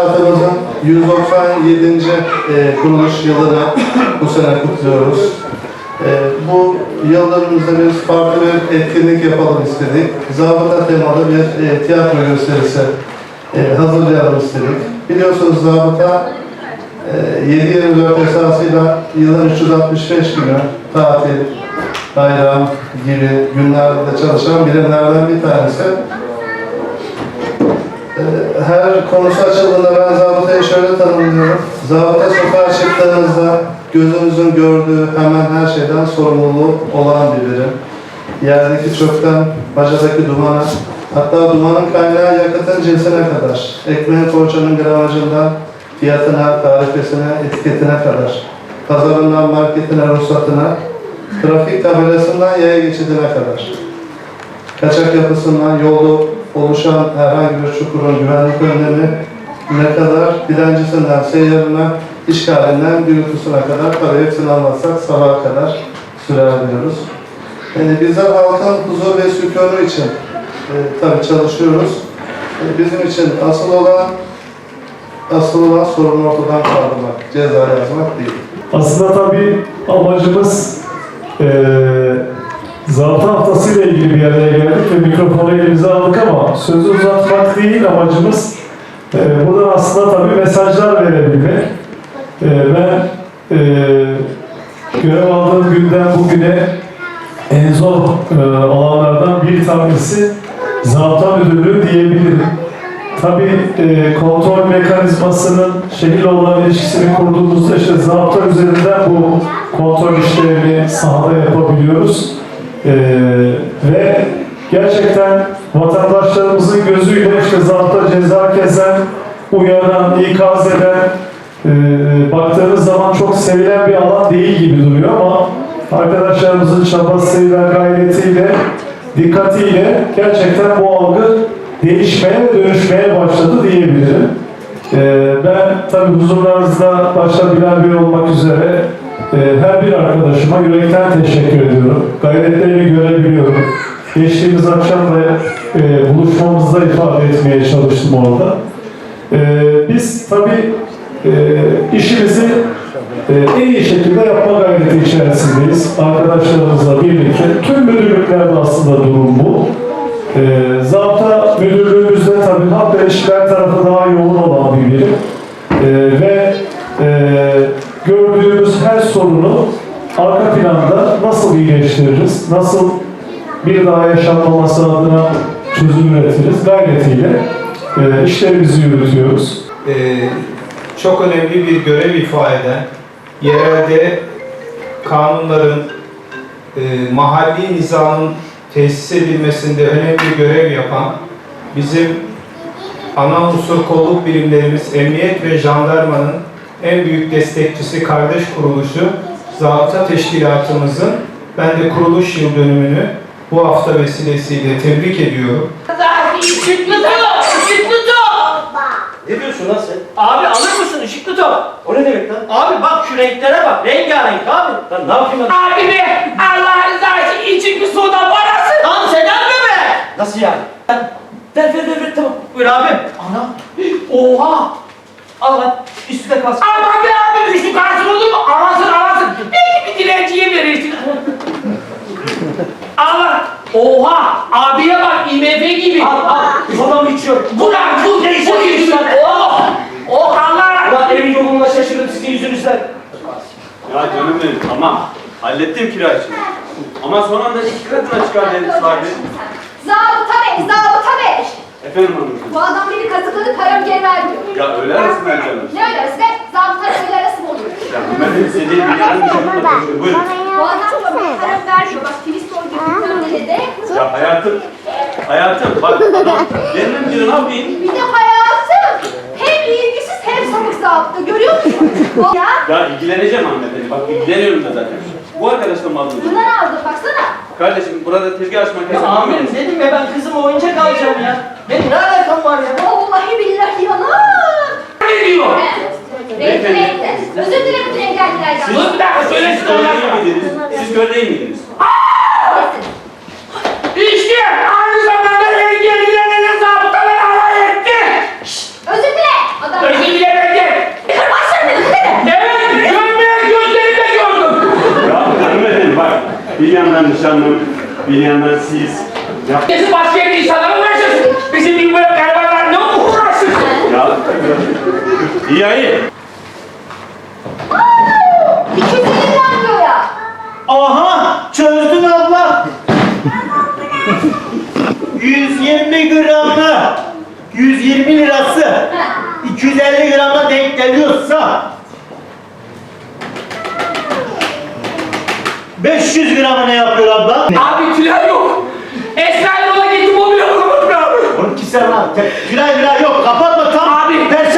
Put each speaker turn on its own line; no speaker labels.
inşaatımızın 197. e, kuruluş yılını bu sene kutluyoruz. E, bu yıldönümümüzde biz farklı bir etkinlik yapalım istedik. Zabıta temalı bir e, tiyatro gösterisi hazırlayalım istedik. Biliyorsunuz zabıta e, 7-24 esasıyla yılın 365 günü tatil, bayram gibi günlerde çalışan birimlerden bir tanesi. Her konusu açıldığında ben zabıtayı şöyle tanımlıyorum. Zabıta sokağa çıktığınızda gözünüzün gördüğü hemen her şeyden sorumluluğu olan bir birim. Yerdeki çöpten, bacadaki dumana, hatta dumanın kaynağı yakıtın cinsine kadar, ekmeğin poğaçanın gramajından fiyatına, tarifesine, etiketine kadar, pazarından marketine, ruhsatına, trafik tabelasından yaya geçidine kadar kaçak yapısından yolda oluşan herhangi bir çukurun güvenlik önlemi ne kadar dilencisinden seyyarına, işgalinden gürültüsüne kadar tabii hepsini almazsak sabaha kadar sürer diyoruz. Yani bizler halkın huzur ve sükûnu için e, tabii çalışıyoruz. E, bizim için asıl olan asıl olan sorunu ortadan kaldırmak, ceza yazmak değil.
Aslında tabii amacımız eee zabıta haftası ile ilgili bir araya geldik ve mikrofonu elimize aldık ama sözü uzatmak değil amacımız eee buradan aslında tabii mesajlar verebilmek. Eee ben eee görev aldığım günden bugüne en zor eee, alanlardan bir tanesi zabıta müdürlüğü diyebilirim. Tabii e, kontrol mekanizmasının şehirle olan ilişkisini kurduğumuzda işte zabıta üzerinden bu kontrol işlerini sahada yapabiliyoruz. E, ve gerçekten vatandaşlarımızın gözüyle işte zabıta ceza kezen, uyaran, ikaz eden, e, baktığınız zaman çok sevilen bir alan değil gibi duruyor ama arkadaşlarımızın çabasıyla, gayretiyle, dikkatiyle gerçekten bu algı değişmeye dönüşmeye başladı diyebilirim. Ee, ben tabii huzurlarınızda başta Bilal Bey olmak üzere her bir arkadaşıma yürekten teşekkür ediyorum. Gayretlerini görebiliyorum. Geçtiğimiz akşam da e, buluşmamızda ifade etmeye çalıştım orada. Ee, biz tabii e, işimizi e, en iyi şekilde yapma gayreti içerisindeyiz. Arkadaşlarımızla birlikte. Tüm müdürlüklerde aslında durum bu. E, Zabıta müdürlüğümüzde tabii halk ve ilişkiler tarafı daha yoğun olan bir birim. E, ve e, gördüğümüz her sorunu arka planda nasıl iyileştiririz, nasıl bir daha yaşanmaması adına çözüm üretiriz gayretiyle e, işlerimizi yürütüyoruz.
Ee, çok önemli bir görev ifade eden, yerelde kanunların, e, mahalli nizamın tesis edilmesinde önemli görev yapan bizim ana unsur kolluk birimlerimiz Emniyet ve Jandarma'nın en büyük destekçisi kardeş kuruluşu Zabıta Teşkilatımızın ben de kuruluş yıl dönümünü bu hafta vesilesiyle tebrik ediyorum.
Işıklı top! Işıklı top!
Ne diyorsun lan sen?
Abi alır mısın ışıklı top?
O ne demek lan?
Abi bak şu renklere bak. Rengarenk abi.
Lan ne yapayım lan?
Abi be! Allah rızası için bir soda parası! Lan sen mi be?
Nasıl yani? Ver ver ver ver tamam.
Buyur abim.
Ana.
Oha!
Al lan. Üstüne kalsın.
Aman be abi üçlü karşın olur mu? Arasın arasın. Belki bir dilenciye verirsin. Allah! Oha! Abiye bak IMF gibi.
Al al. Mı içiyor?
Burak bu
Ne
bu
lan?
Oh! Oh Allah!
Ulan evin yoluna şaşırdım sizin yüzünüzden.
Ya canım benim tamam. Hallettim kira işini. Ama son anda iki katına çıkar dediniz vardı.
Zabıta bey, zabıta.
Efendim hanımefendi.
Bu adam beni kazıkladı, paramı geri vermiyor.
Ya öyle arasın ben canım.
Ne öyle be? Zabıta öyle arası mı olur?
Ya ben istediğim bir şekilde konuşuyorum. Buyurun.
Bu adam bana paramı vermiyor. Bak Filistor gibi bir de.
Ya hayatım. Hayatım bak adam benim diyor ne yapayım?
Bir de hayatım. Hem ilgisiz hem sapık zabıta. Görüyor musun? Ya
Ya ilgileneceğim hanımefendi. Bak ilgileniyorum da zaten. Bu arkadaşla mı aldınız?
bundan aldı baksana.
Kardeşim burada tezgah açmak
Ya
yasak.
amirim dedim ya ben kızıma oyuncak alacağım ya. Benim ne alakam var ya?
Vallahi billahi yalan.
Ne diyor?
Renkli renkli. Özür dilerim bütün engellilerden.
Dur bir dakika söylesin
Siz kör değil miydiniz? Siz kör değil miydiniz?
İşte
bir yandan siz. Ya,
Bizim başka yerde insanlara uğraşıyorsun. Bizim gibi böyle garibanlar ne uğraşsın?
ya. İyi ayı.
250 lira diyor ya.
Aha çözdün abla. 120 gramı 120 lirası 250 grama denk geliyorsa 500 gramı ne yapıyor abla?
Abi tülay yok. Esmer yola gittim o bile bulamadım abi.
Oğlum ki sen lan. Tülay bile yok. Kapatma tam. Abi. Pes